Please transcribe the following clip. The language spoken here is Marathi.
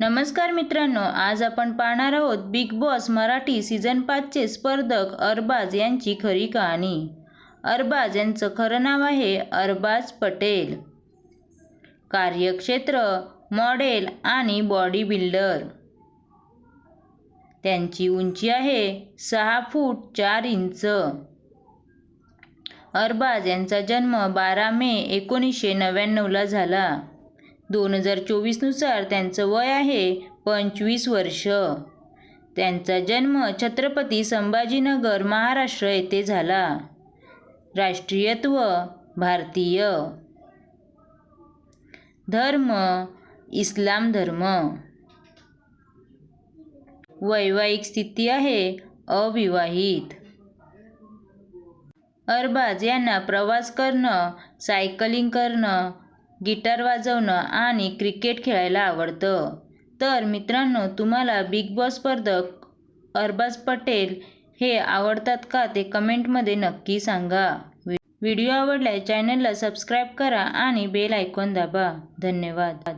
नमस्कार मित्रांनो आज आपण पाहणार आहोत बिग बॉस मराठी सीझन पाचचे स्पर्धक अरबाज यांची खरी कहाणी. अरबाज यांचं खरं नाव आहे अरबाज पटेल. कार्यक्षेत्र मॉडेल आणि बॉडी बिल्डर. त्यांची उंची आहे सहा फूट चार इंच. अरबाज यांचा जन्म बारा मे एकोणीसशे नव्याण्णवला झाला. दोन हजार चोवीसनुसार त्यांचं वय आहे पंचवीस वर्ष. त्यांचा जन्म छत्रपती संभाजीनगर महाराष्ट्र येथे झाला. राष्ट्रीयत्व भारतीय. धर्म इस्लाम धर्म. वैवाहिक स्थिती आहे अविवाहित. अरबाज यांना प्रवास करणं सायकलिंग करणं गिटार वाजवणं आणि क्रिकेट खेळायला आवडतं. तर मित्रांनो तुम्हाला बिग बॉस स्पर्धक अरबाज पटेल हे आवडतात का ते कमेंटमध्ये नक्की सांगा. व्हिडिओ आवडल्यास चॅनलला सबस्क्राईब करा आणि बेल आयकॉन दाबा. धन्यवाद.